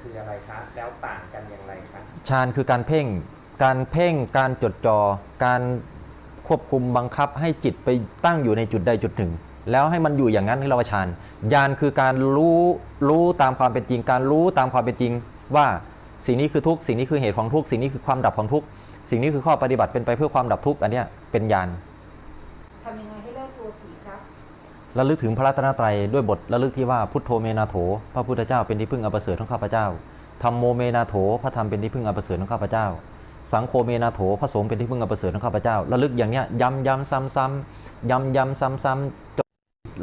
คืออะไรคะแล้วต่างกันอย่างไรคะฌานคือการเพ่ง การเพ่งการจดจอ่อการควบคุมบังคับให้จิตไปตั้งอยู่ในจุดใดจุดหนึ่ง แล้วให้มันอยู่อย่างนั้นให้เราฌานญาณคือการรู้รู้ตามความเป็นจริง การรู้ตามความเป็นจริง ว่าสิ่งนี้คือทุกข์สิ่งนี้คือเหตุของทุกข์สิ่งนี้คือความดับของทุกข์สิ่งนี้คือข้อปฏิบัติเป็นไปเพื่อความดับทุกข์อันนี้เป็นญาณ ทำยังไงให้เลิกกลัวผีครับ ระลึกถึงพระรัตนตรัยด้วยบทระลึกที่ว่าพุทโธเมนาโถ พระพุทธเจ้าเป็นที่พึ่งอันประเสริฐของข้าพเจ้าธรรมโมเมนาโถ พระธรรมเป็นที่พึ่งอันประเสริฐของข้าพเจ้า สังโฆเมนาโถ พระสงฆ์เป็นที่พึ่งอันประเสริฐของข้าพเจ้า ระลึกอย่างเนี้ยย้ำย้ำซ้ำซ้ำย้ำย้ำซ้ำซ้ำจน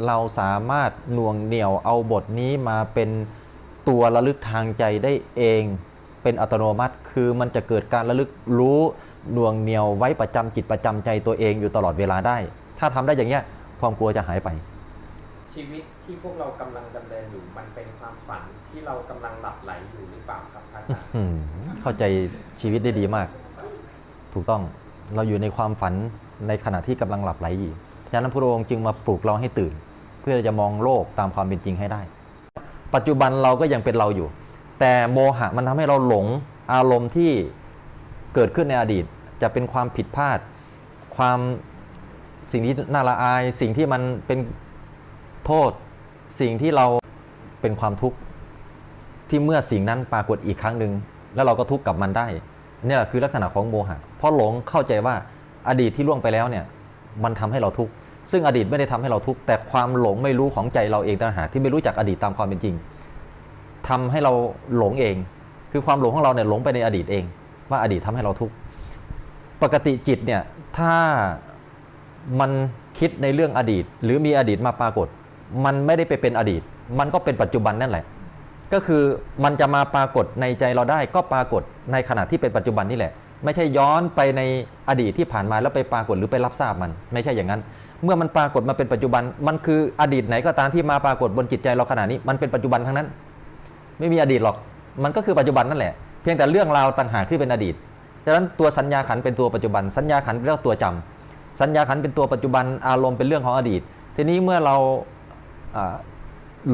เราสามารถหน่วงเหนี่ยวเอาบทนี้มาเป็นตัวระลึกทางใจได้เอง เป็นอัตโนมัติ คือมันจะเกิดการระลึกรู้หน่วงเหนี่ยวไว้ประจำจิตประจำใจตัวเองอยู่ตลอดเวลาได้ ถ้าทำได้อย่างเงี้ยความกลัวจะหายไป ชีวิตที่พวกเรากำลังดำเนินอยู่มันเป็นความฝันที่เรากำลังหลับไหลอยู่หรือเปล่าครับพระอาจารย์เข้าใจชีวิตได้ดีมาก ถูกต้องเราอยู่ในความฝันในขณะที่กำลังหลับไหลอยู่ฉะนั้นพระองค์จึงมาปลุกเราให้ตื่น เพื่อจะมองโลกตามความเป็นจริงให้ได้ ปัจจุบันเราก็ยังเป็นเราอยู่ แต่โมหะมันทำให้เราหลงอารมณ์ที่เกิดขึ้นในอดีต จะเป็นความผิดพลาด ความสิ่งที่น่าละอาย สิ่งที่มันเป็น โทษสิ่งที่เราเป็นความทุกข์ที่เมื่อสิ่งนั้นปรากฏอีกครั้งหนึ่งแล้วเราก็ทุกข์กับมันได้เนี่ยคือลักษณะของโมหะเพราะหลงเข้าใจว่าอดีตที่ล่วงไปแล้วเนี่ยมันทำให้เราทุกข์ซึ่งอดีตไม่ได้ทำให้เราทุกข์แต่ความหลงไม่รู้ของใจเราเองต่างหากที่ไม่รู้จักอดีตตามความเป็นจริงทำให้เราหลงเอง คือความหลงของเราเนี่ยหลงไปในอดีตเอง ว่าอดีตทำให้เราทุกข์ปกติจิตเนี่ยถ้ามันคิดในเรื่องอดีต หรือมีอดีตมาปรากฏ มันไม่ได้ไปเป็นอดีต มันก็เป็นปัจจุบันนั่นแหละ ก็คือมันจะมาปรากฏในใจเราได้ก็ปรากฏในขณะที่เป็นปัจจุบันนี่แหละ ไม่ใช่ย้อนไปในอดีตที่ผ่านมาแล้วไปปรากฏหรือไปรับทราบมัน ไม่ใช่อย่างนั้น เมื่อมันปรากฏมาเป็นปัจจุบัน มันคืออดีตไหนก็ตามที่มาปรากฏบนจิตใจเราขณะนี้ มันเป็นปัจจุบันทั้งนั้น ไม่มีอดีตหรอก มันก็คือปัจจุบันนั่นแหละ เพียงแต่เรื่องราวต่างหากที่เป็นอดีตฉะนั้นตัวสัญญาขันเป็นตัวปัจจุบัน สัญญาขันเป็นเรื่องตัวจำสัญญาขันเป็นตัวปัจจุบัน อารมณ์เป็นเรื่องของอดีต ทีนี้เมื่อเรา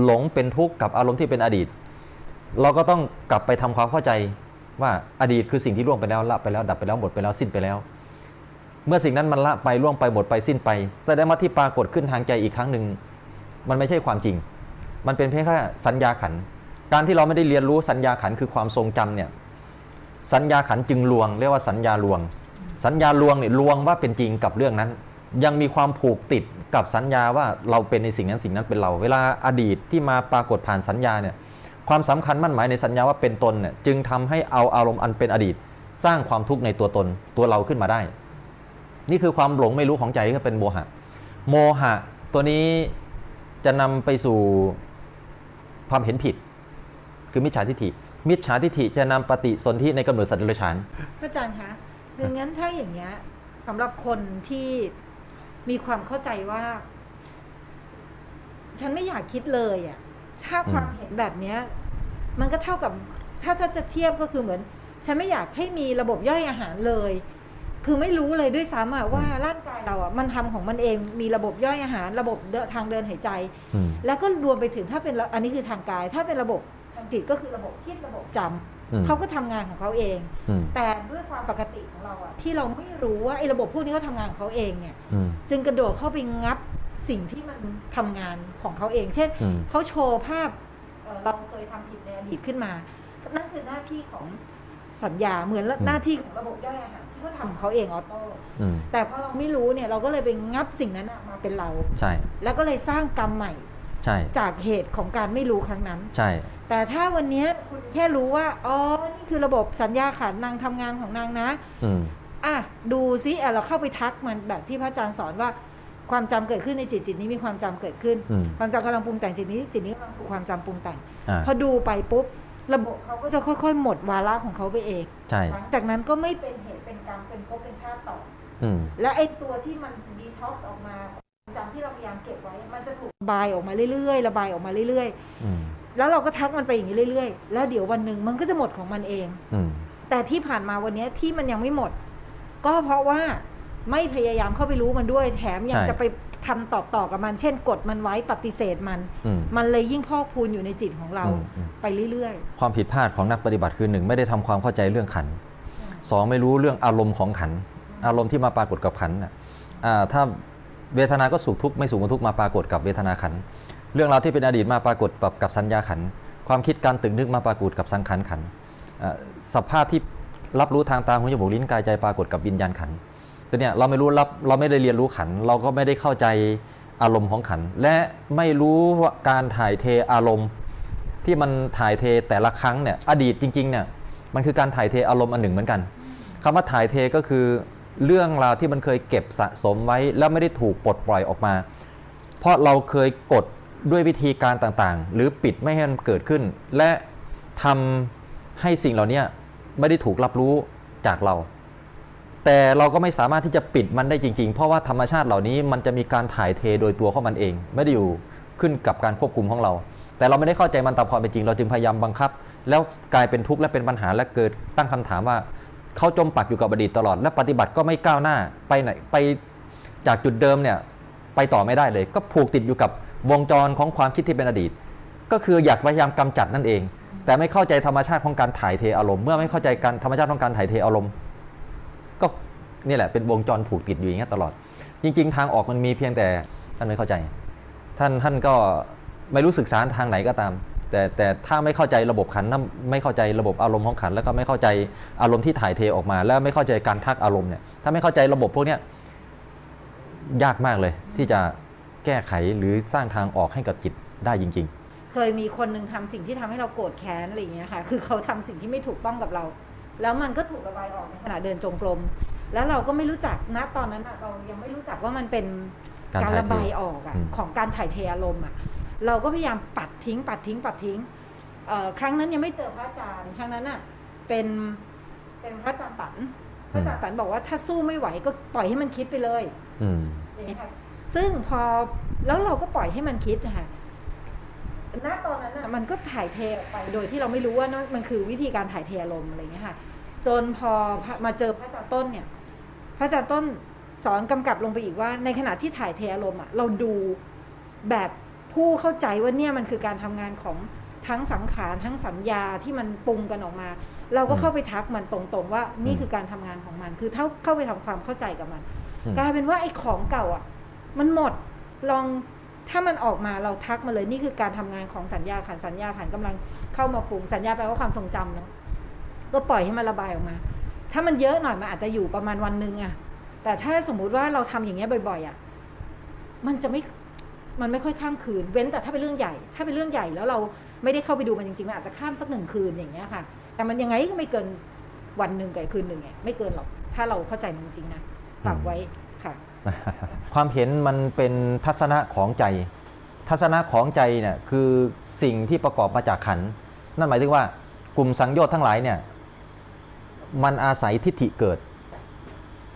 หลงเป็นทุกข์กับอารมณ์ที่เป็นอดีต เราก็ต้องกลับไปทำความเข้าใจว่าอดีตคือสิ่งที่ล่วงไปแล้วละไปแล้วดับไปแล้วหมดไปแล้วสิ้นไปแล้ว เมื่อสิ่งนั้นมันละไปล่วงไปหมดไปสิ้นไป แสดงว่าที่ปรากฏขึ้นทางใจอีกครั้งหนึ่งมันไม่ใช่ความจริง มันเป็นเพียงแค่สัญญาขัน การที่เราไม่ได้เรียนรู้สัญญาขันคือความทรงจำเนี่ยสัญญาขันจึงลวง เรียกว่าสัญญาลวง สัญญาลวงเนี่ยลวงว่าเป็นจริงกับเรื่องนั้น ยังมีความผูกติด กับสัญญาว่าเราเป็นในสิ่งนั้นสิ่งนั้นเป็นเรา เวลาอดีตที่มาปรากฏผ่านสัญญาเนี่ยความสำคัญมั่นหมายในสัญญาว่าเป็นตนเนี่ยจึงทำให้เอาอารมณ์อันเป็นอดีต สร้างความทุกข์ในตัวตนตัวเราขึ้นมาได้ นี่คือความหลงไม่รู้ของใจที่เป็นโมหะ โมหะ ตัวนี้จะนำไปสู่ความเห็นผิด คือมิจฉาทิฏฐิ มิจฉาทิฏฐิจะนำปฏิสนธิในกำเนิดสัตว์เดรัจฉานพระอาจารย์คะดังนั้นถ้าอย่างเงี้ยสำหรับคนที่ มีความเข้าใจว่า ฉันไม่อยากคิดเลยอะ่ะ ถ้าความเห็นแบบเนี้ย มันก็เท่ากับ ถ้าถ้าจะเทียบก็คือเหมือน ฉันไม่อยากให้มีระบบย่อยอาหารเลย คือไม่รู้เลยด้วยซ้ำอะว่าร่างกายเราอะมันทำของมันเองมีระบบย่อยอาหาร ระบบเดินทางเดินหายใจอืมแล้วก็รวมไปถึงถ้าเป็นระอันนี้คือทางกาย ถ้าเป็นระบบทางจิตก็คือระบบคิดระบบจำอืม เขาก็ทำงานของเขาเองอืมแต่ด้วยความปกติของเราอะที่เราไม่รู้ว่าไอ้ระบบพวกนี้เขาทำงานของเขาเองเนี่ยอืมจึงกระโดดเข้าไปงับสิ่งที่มันทำงานของเขาเอง เช่นอืมเขาโชว์ภาพเอ่อเราเคยทำผิดในอดีตขึ้นมา นั่นคือหน้าที่ของสัญญาเหมือนหน้าที่ของระบบย่อยอาหารที่เขาทำของเขาเองออโต้อืมแต่พอเราไม่รู้เนี่ยเราก็เลยไปงับสิ่งนั้นอะมาเป็นเราใช่แล้วก็เลยสร้างกรรมใหม่ ใช่จากเหตุของการไม่รู้ครั้งนั้น ใช่ แต่ถ้าวันเนี้ยคุณแค่รู้ว่าอ๋อนี่คือระบบสัญญาขันนางทำงานของนางนะอืมอะดูซิอะเราเข้าไปทักมันแบบที่พระอาจารย์สอนว่าความจำเกิดขึ้นในจิตจิตนี้มีความจำเกิดขึ้นอืมความจำกำลังปรุงแต่งจิตนี้จิตนี้กำลังถูกความจำปรุงแต่งอ่าพอดูไปปุ๊บระบบเขาก็จะค่อย ๆ หมดวาระของเขาไปเองใช่หลังจากนั้นก็ไม่เป็นเหตุเป็นกรรมเป็นภพเป็นชาติต่ออืมและไอ้ตัวที่มันดีท็อกซ์ออกมาความจำ ที่เราพยายามเก็บไว้ มันจะถูกระบายออกมาเรื่อยๆ ระบายออกมาเรื่อยอืมๆแล้วเราก็ทักมันไปอย่างนี้เรื่อยๆ แล้วเดี๋ยววันหนึ่งมันก็จะหมดของมันเองอืมแต่ที่ผ่านมาวันเนี้ยที่มันยังไม่หมด ก็เพราะว่าไม่พยายามเข้าไปรู้มันด้วย แถมยังใช่จะไปทำตอบต่อกับมัน เช่น กดมันไว้ปฏิเสธมันอืมมันเลยยิ่งพอกพูนอยู่ในจิตของเราอืมอืมไปเรื่อยความผิดพลาดของนักปฏิบัติคือหนึ่งไม่ได้ทำความเข้าใจเรื่องขันสองไม่รู้เรื่องอารมณ์ของขัน อารมณ์ที่มาปรากฏกับขันน่ะอ่าถ้า เวทนาก็สุขทุกข์ไม่สุขก็ทุกข์มาปรากฏกับเวทนาขัน เรื่องราวที่เป็นอดีตมาปรากฏกับกับสัญญาขัน ความคิดการตึงนึกมาปรากฏกับสังขารขัน สภาพที่รับรู้ทางตาหูจมูกลิ้นกายใจปรากฏกับวิญญาณขันตัวเนี้ยเราไม่รู้รับเราไม่ได้เรียนรู้ขัน เราก็ไม่ได้เข้าใจอารมณ์ของขัน และไม่รู้ว่าการถ่ายเทอารมณ์ ที่มันถ่ายเทแต่ละครั้งเนี่ยอดีตจริงๆเนี่ยมันคือการถ่ายเทอารมณ์อันหนึ่งเหมือนกันคำว่าถ่ายเทก็คือ เรื่องราวที่มันเคยเก็บสะสมไว้ แล้วไม่ได้ถูกปลดปล่อยออกมา เพราะเราเคยกดด้วยวิธีการต่างๆ หรือปิดไม่ให้มันเกิดขึ้น และทำให้สิ่งเหล่านี้ไม่ได้ถูกรับรู้จากเรา แต่เราก็ไม่สามารถที่จะปิดมันได้จริง ๆ เพราะว่าธรรมชาติเหล่านี้มันจะมีการถ่ายเทโดยตัวของมันเอง ไม่ได้อยู่ขึ้นกับการควบคุมของเรา แต่เราไม่ได้เข้าใจมันตามความเป็นจริง เราจึงพยายามบังคับ แล้วกลายเป็นทุกข์และเป็นปัญหาและเกิดตั้งคำถามว่า เขาจมปักอยู่กับอดีตตลอด และปฏิบัติก็ไม่ก้าวหน้าไปไหนไปจากจุดเดิมเนี่ยไปต่อไม่ได้เลย ก็ผูกติดอยู่กับวงจรของความคิดที่เป็นอดีต ก็คืออยากพยายามกำจัดนั่นเอง แต่ไม่เข้าใจธรรมชาติของการถ่ายเทอารมณ์เมื่อไม่เข้าใจการธรรมชาติของการถ่ายเทอารมณ์ ก็นี่แหละเป็นวงจรผูกติดอยู่อย่างเงี้ตลอด จริง ๆ ทางออกมันมีเพียงแต่ท่านไม่เข้าใจ ท่านท่านก็ไม่รู้ศึกษาทางไหนก็ตาม แต่แต่ถ้าไม่เข้าใจระบบขันธ์ถ้าไม่เข้าใจระบบอารมณ์ของขันธ์แล้วก็ไม่เข้าใจอารมณ์ที่ถ่ายเทออกมา แล้วไม่เข้าใจการทักอารมณ์เนี่ยถ้าไม่เข้าใจระบบพวกเนี้ยยากมากเลยที่จะแก้ไขหรือสร้างทางออกให้กับจิตได้จริง ๆ เคยมีคนหนึ่งทำสิ่งที่ทำให้เราโกรธแค้นอะไรอย่างเงี้ยค่ะคือเขาทำสิ่งที่ไม่ถูกต้องกับเรา แล้วมันก็ถูกระบายออกในขณะเดินจงกรมแล้วเราก็ไม่รู้จักณตอนนั้นอะเรายังไม่รู้จักว่ามันเป็นการการถ่ายเทระบายออกอะอืมของการถ่ายเทอารมณ์อะ เราก็พยายามปัดทิ้ง ปัดทิ้ง ปัดทิ้งเอ่อครั้งนั้นยังไม่เจอพระอาจารย์ ครั้งนั้นอะเป็นเป็นพระอาจารย์ตันพระอาจารย์ตันบอกว่าถ้าสู้ไม่ไหวก็ปล่อยให้มันคิดไปเลยๆอืมอย่างเงี้ยค่ะซึ่งพอแล้วเราก็ปล่อยให้มันคิดนะคะณตอนนั้นน่ะมันก็ถ่ายเทออกไปโดยที่เราไม่รู้ว่านั่นมันคือวิธีการถ่ายเทอารมณ์อะไรอย่างเงี้ยค่ะ จนพอมาเจอพระอาจารย์ต้นเนี่ย พระอาจารย์ต้นสอนกำกับลงไปอีกว่า ในขณะที่ถ่ายเทอารมณ์อะเราดูแบบ ผู้เข้าใจว่าเนี่ยมันคือการทำงานของทั้งสังขารทั้งสัญญาที่มันปรุงกันออกมา เราก็เข้าไปทักมันตรงๆ ว่านี่คือการทำงานของมัน คือเท่าเข้าไปทำความเข้าใจกับมันอืมกลายเป็นว่าไอ้ของเก่าอะ มันหมดลองถ้ามันออกมาเราทักมาเลยนี่คือการทำงานของสัญญาขันสัญญาขันกำลังเข้ามาปรุงสัญญาแปลว่าความทรงจำเนาะก็ปล่อยให้มันระบายออกมา ถ้ามันเยอะหน่อยมันอาจจะอยู่ประมาณวันหนึ่งอะแต่ถ้าสมมุติว่าเราทำอย่างเงี้ยบ่อย ๆอะมันจะไม่ มันไม่ค่อยข้ามคืน เว้นแต่ถ้าเป็นเรื่องใหญ่ ถ้าเป็นเรื่องใหญ่แล้วเราไม่ได้เข้าไปดูมันจริงๆมันอาจจะข้ามสักหนึ่งคืนอย่างเงี้ยค่ะ แต่มันยังไงก็ไม่เกินวันหนึ่งกับคืนหนึ่งไงไม่เกินหรอกถ้าเราเข้าใจมันจริงนะฝากไว้ค่ะ ความเห็นมันเป็นทัศนะของใจ ทัศนะของใจเนี่ยคือสิ่งที่ประกอบมาจากขัน นั่นหมายถึงว่ากลุ่มสังโยชน์ทั้งหลายเนี่ยมันอาศัยทิฏฐิเกิด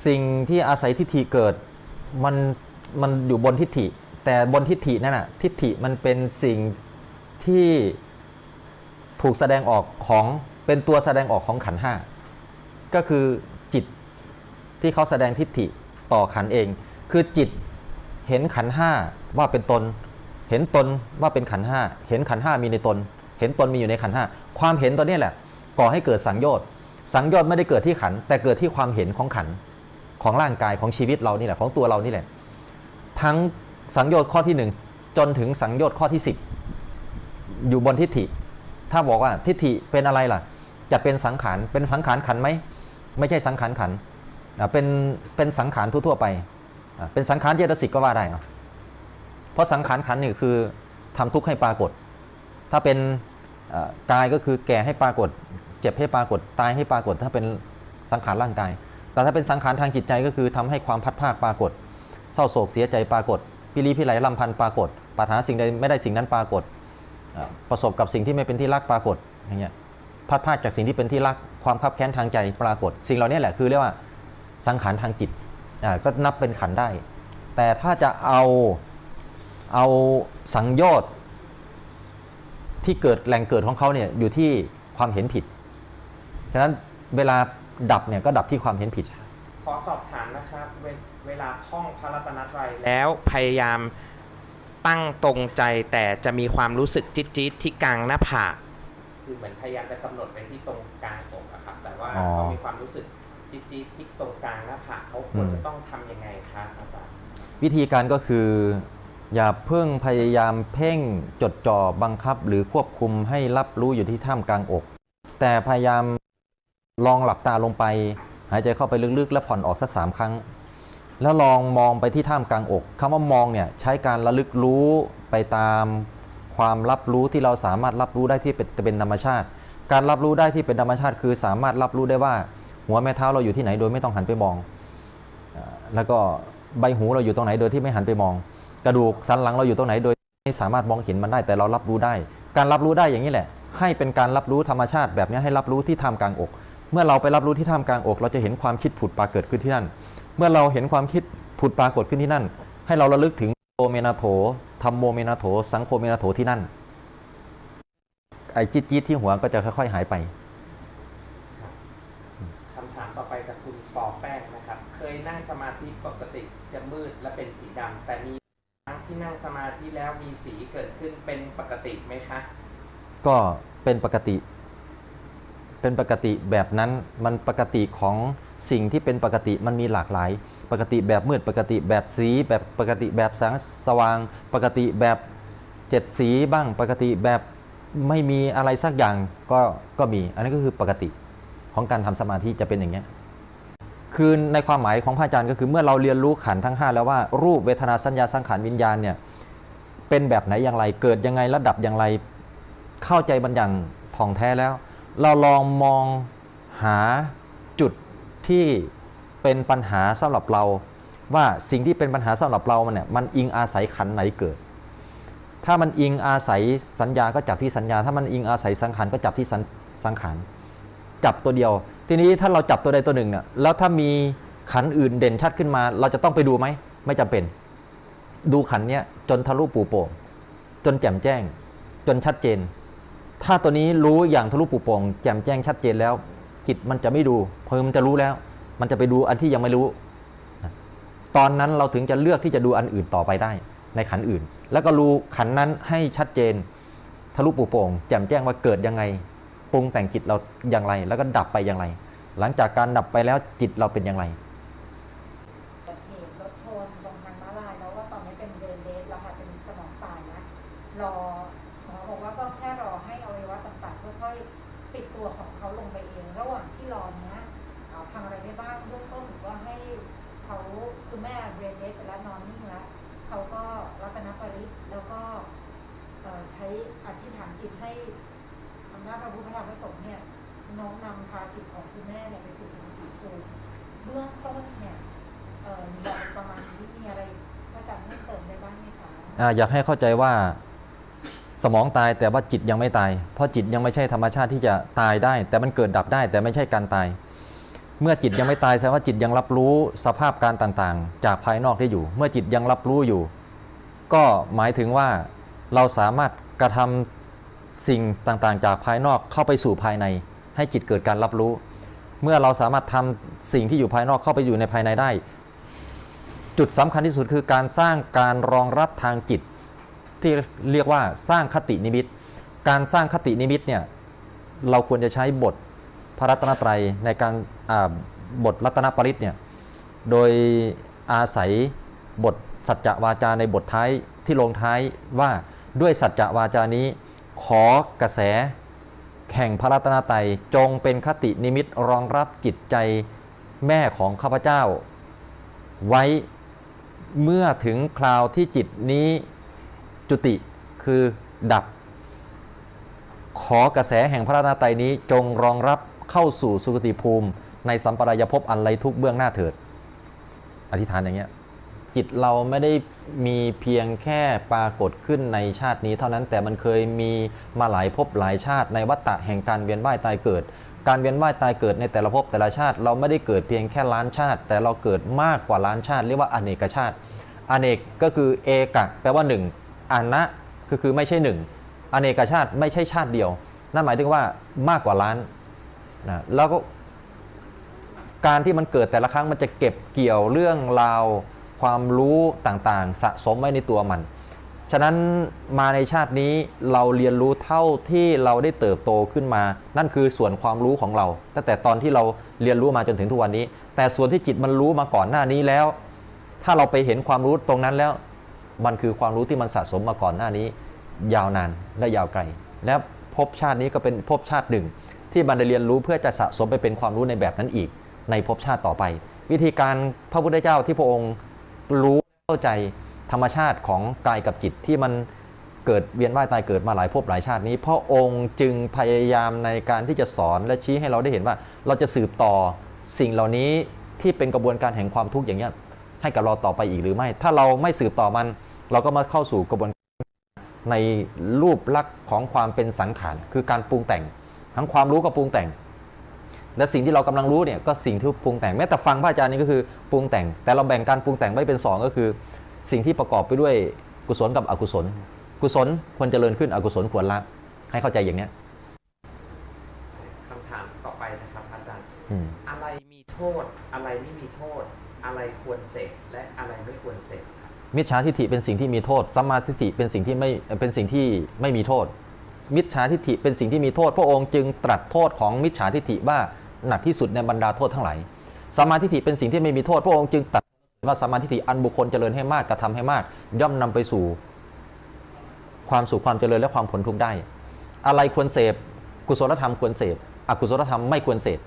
สิ่งที่อาศัยทิฏฐิเกิดมันมันอยู่บนทิฏฐิ แต่บนทิฏฐินั่นน่ะทิฏฐิมันเป็นสิ่งที่ถูกแสดงออกของเป็นตัวแสดงออกของขันห้าก็คือจิตที่เขาแสดงทิฏฐิต่อขันเอง คือจิตเห็นขันห้าว่าเป็นตน เห็นตนว่าเป็นขันห้าเห็นขันห้ามีในตน เห็นตนมีอยู่ในขันห้าความเห็นตัวนี้แหละ ก่อให้เกิดสังโยชน์สังโยชน์ไม่ได้เกิดที่ขัน แต่เกิดที่ความเห็นของขันของร่างกายของชีวิตเรานี่แหละของตัวเรานี่แหละ ทั้ง สังโยชน์ข้อที่หนึ่งจนถึงสังโยชน์ข้อที่สิบอยู่บนทิฏฐิ ถ้าบอกว่าทิฏฐิเป็นอะไรล่ะ จะเป็นสังขารเป็นสังขารขันไหมไม่ใช่สังขารขันเป็นเป็นสังขารทั่วๆไป เป็นสังขารเจตสิกก็ว่าได้เนาะเพราะสังขารขันนี่คือทำทุกข์ให้ปรากฏ ถ้าเป็นกายก็คือแก่ให้ปรากฏ เจ็บให้ปรากฏตายให้ปรากฏ ถ้าเป็นสังขารร่างกาย แต่ถ้าเป็นสังขารทางจิตใจก็คือทำให้ความพัดภาคปรากฏ เศร้าโศกเสียใจปรากฏ พิรีพิไหลลำพันปรากฏปรารถนาสิ่งใดไม่ได้สิ่งนั้นปรากฏ ประสบกับสิ่งที่ไม่เป็นที่รักปรากฏอย่างเงี้ยพัดภาคจากสิ่งที่เป็นที่รักความคับแค้นทางใจปรากฏ สิ่งเหล่านี้แหละคือเรียกว่าสังขารทางจิตก็นับเป็นขันได้ แต่ถ้าจะเอาเอาสังโยชน์ที่เกิดแหล่งเกิดของเขาเนี่ยอยู่ที่ความเห็นผิด ฉะนั้นเวลาดับเนี่ยก็ดับที่ความเห็นผิด ขอสอบถามนะครับเวเวลาท่องพระรัตนตรัยแล้วพยายามตั้งตรงใจแต่จะมีความรู้สึกจี๊ดจี๊ดๆที่กลางหน้าผากคือเหมือนพยายามจะกำหนดไปที่ตรงกลางอกอะครับ แต่ว่าอ๋อ เขามีความรู้สึกจี๊ดจี๊ดๆที่ตรงกลางหน้าผากเขาควรอืมจะต้องทำยังไงครับอาจารย์วิธีการก็คือ อย่าเพิ่งพยายามเพ่งจดจ่อบังคับ หรือควบคุมให้รับรู้อยู่ที่ท่ามกลางอก แต่พยายามลองหลับตาลงไป หายใจเข้าไปลึกๆ แล้วผ่อนออกสักสามครั้ง แล้วลองมองไปที่ท่ามกลางอกคำว่ามองเนี่ยใช้การระลึกรู้ไปตามความรับรู้ที่เราสามารถรับรู้ได้ที่เป็นเป็นธรรมชาติ การรับรู้ได้ที่เป็นธรรมชาติ คือสามารถรับรู้ได้ว่าหัวแม่เท้าเราอยู่ที่ไหนโดยไม่ต้องหันไปมอง แล้วก็ใบหูเราอยู่ตรงไหนโดยที่ไม่หันไปมอง กระดูกสันหลังเราอยู่ตรงไหนโดยไม่สามารถมองเห็นมันได้แต่เรารับรู้ได้ การรับรู้ได้อย่างนี้แหละ ให้เป็นการรับรู้ธรรมชาติแบบนี้ให้รับรู้ที่ท่ามกลางอก เมื่อเราไปรับรู้ที่ท่ามกลางอก เราจะเห็นความคิดผุดปรากฏขึ้นที่นั่น เมื่อเราเห็นความคิดผุดปรากฏขึ้นที่นั่น ให้เราระลึกถึงโอเมนาโถธรรมโมเมนาโถ สังโฆเมนาโถที่นั่น ไอ้จิตจิตที่หัวก็จะค่อยๆหายไปครับคำถามต่อไปจากคุณปอแป้งนะครับ เคยนั่งสมาธิปกติจะมืดและเป็นสีดำแต่มีครั้งที่นั่งสมาธิแล้วมีสีเกิดขึ้นเป็นปกติไหมคะ ก็เป็นปกติ เป็นปกติแบบนั้นมันปกติของสิ่งที่เป็นปกติมันมีหลากหลาย ปกติแบบมืดปกติแบบสี แบบปกติแบบแสงสว่าง ปกติแบบเจ็ดสีบ้าง ปกติแบบไม่มีอะไรสักอย่างก็ก็มี อันนี้ก็คือปกติของการทำสมาธิจะเป็นอย่างเงี้ยคือในความหมายของพระอาจารย์ก็คือเมื่อเราเรียนรู้ขันธ์ทั้ง 5 แล้วว่ารูปเวทนาสัญญาสังขารวิญญาณเนี่ยเป็นแบบไหนอย่างไรเกิดยังไงระดับอย่างไร เข้าใจมันอย่างท่องแท้แล้ว เราลองมองหาจุดที่เป็นปัญหาสำหรับเรา ว่าสิ่งที่เป็นปัญหาสำหรับเรามันเนี่ยมันอิงอาศัยขันไหนเกิด ถ้ามันอิงอาศัยสัญญาก็จับที่สัญญา ถ้ามันอิงอาศัยสังขารก็จับที่สังสังขารจับตัวเดียว ทีนี้ถ้าเราจับตัวใดตัวหนึ่งเนี่ยแล้วถ้ามีขันอื่นเด่นชัดขึ้นมา เราจะต้องไปดูไหมไม่จำเป็น ดูขันเนี้ยจนทะลุปูโป่งจนแจ่มแจ้ง จนชัดเจน ถ้าตัวนี้รู้อย่างทะลุปูโป่งแจ่มแจ้งชัดเจนแล้ว จิตมันจะไม่ดูเพราะมันจะรู้แล้ว มันจะไปดูอันที่ยังไม่รู้ ตอนนั้นเราถึงจะเลือกที่จะดูอันอื่นต่อไปได้ ในขันอื่น แล้วก็รู้ขันนั้นให้ชัดเจนทะลุปูโป่งแจ่มแจ้งว่าเกิดยังไงปรุงแต่งจิตเราอย่างไร แล้วก็ดับไปอย่างไร หลังจากการดับไปแล้วจิตเราเป็นอย่างไร ช้อธิษฐานจิตให้อำนาจพระพุทธพระธรรมพระสงฆ์เนี่ยน้อมนำพาจิตของคุณแม่เนี่ยไปสู่สุคติภูมิเบื้องต้นเนี่ยเอ่อบอกประมาณนี้มีอะไรพระอาจารย์เพิ่มเติมได้บ้างไหมคะอ่าอยากให้เข้าใจว่าสมองตายแต่ว่าจิตยังไม่ตาย เพราะจิตยังไม่ใช่ธรรมชาติที่จะตายได้ แต่มันเกิดดับได้แต่ไม่ใช่การตาย เมื่อจิตยังไม่ตายแสดงว่าจิตยังรับรู้สภาพการต่างๆ จากภายนอกได้อยู่ เมื่อจิตยังรับรู้อยู่ ก็หมายถึงว่าเราสามารถ กระทำสิ่งต่างๆ จากภายนอกเข้าไปสู่ภายใน ให้จิตเกิดการรับรู้ เมื่อเราสามารถทำสิ่งที่อยู่ภายนอกเข้าไปอยู่ในภายในได้ จุดสำคัญที่สุดคือการสร้างการรองรับทางจิต ที่เรียกว่าสร้างคตินิมิต การสร้างคตินิมิตเนี่ยเราควรจะใช้บทพระรัตนตรัยในการบทรัตนปริตเนี่ยโดยอาศัยบทสัจจวาจาในบทท้ายที่ลงท้ายว่า ด้วยสัจจวาจานี้ ขอกระแสแห่งพระรัตนตรัยจงเป็นคตินิมิตรองรับจิตใจแม่ของข้าพเจ้า ไว้เมื่อถึงคราวที่จิตนี้จุติคือดับ ขอกระแสแห่งพระราตนตรัยนี้จงรองรับเข้าสู่สุคติภูมิ ในสัมปรายภพอันไรทุกเบื้องหน้าเถิด อธิษฐานอย่างเงี้ยจิตเราไม่ได้ มีเพียงแค่ปรากฏขึ้นในชาตินี้เท่านั้นแต่มันเคยมีมาหลายภพหลายชาติในวัฏฏะแห่งการเวียนว่ายตายเกิด การเวียนว่ายตายเกิดในแต่ละภพแต่ละชาติ เราไม่ได้เกิดเพียงแค่ล้านชาติ แต่เราเกิดมากกว่าล้านชาติ เรียกว่าอเนกชาติ อเนกก็คือเอกะแปลว่าหนึ่งอนะก็คือไม่ใช่หนึ่งอเนกชาติไม่ใช่ชาติเดียว นั่นหมายถึงว่ามากกว่าล้านนะแล้วก็การที่มันเกิดแต่ละครั้งมันจะเก็บเกี่ยวเรื่องราว ความรู้ต่างๆ สะสมไว้ในตัวมัน ฉะนั้นมาในชาตินี้เราเรียนรู้เท่าที่เราได้เติบโตขึ้นมา นั่นคือส่วนความรู้ของเรา ตั้งแต่ตอนที่เราเรียนรู้มาจนถึงทุกวันนี้ แต่ส่วนที่จิตมันรู้มาก่อนหน้านี้แล้ว ถ้าเราไปเห็นความรู้ตรงนั้นแล้ว มันคือความรู้ที่มันสะสมมาก่อนหน้านี้ ยาวนานและยาวไกล และภพชาตินี้ก็เป็นภพชาติหนึ่ง ที่บันได้เรียนรู้เพื่อจะสะสมไปเป็นความรู้ในแบบนั้นอีก ในภพชาติต่อไป วิธีการพระพุทธเจ้าที่พระองค์ รู้เข้าใจธรรมชาติของกายกับจิตที่มันเกิดเวียนว่ายตายเกิดมาหลายภพหลายชาตินี้พระองค์จึงพยายามในการที่จะสอนและชี้ให้เราได้เห็นว่า เราจะสืบต่อสิ่งเหล่านี้ที่เป็นกระบวนการแห่งความทุกข์อย่างเงี้ยให้กับเราต่อไปอีกหรือไม่ ถ้าเราไม่สืบต่อมัน เราก็มาเข้าสู่กระบวนในรูปลักษณ์ของความเป็นสังขารคือการปรุงแต่ง ทั้งความรู้ก็ปรุงแต่ง และสิ่งที่เรากำลังรู้เนี่ยก็สิ่งที่ปรุงแต่งแม้แต่ฟังพระอาจารย์นี่ก็คือปรุงแต่ง แต่เราแบ่งการปรุงแต่งไว้เป็นสองก็คือ สิ่งที่ประกอบไปด้วยกุศลกับอกุศล กุศลควรเจริญขึ้นอกุศลควรละให้เข้าใจอย่างเนี้ยคำถามต่อไปนะครับอาจารย์อืมอะไรมีโทษอะไรไม่มีโทษ อะไรควรเสพและอะไรไม่ควรเสพครับมิจฉาทิฏฐิเป็นสิ่งที่มีโทษสัมมาทิฏฐิเป็นสิ่งที่ไม่เป็นสิ่งที่ไม่มีโทษ มิจฉาทิฏฐิเป็นสิ่งที่มีโทษ พระองค์จึงตรัสโทษของมิจฉาทิฏฐิว่า หนักที่สุดในบรรดาโทษทั้งหลายสมาทิฏฐิเป็นสิ่งที่ไม่มีโทษพระองค์จึงตรัสว่าสมาทิฏฐิอันบุคคลเจริญให้มากกระทำให้มาก ย่อมนำไปสู่ ความสุขความเจริญและความผลทุกข์ได้ อะไรควรเสพ กุศลธรรมควรเสพอกุศลธรรมไม่ควรเสพ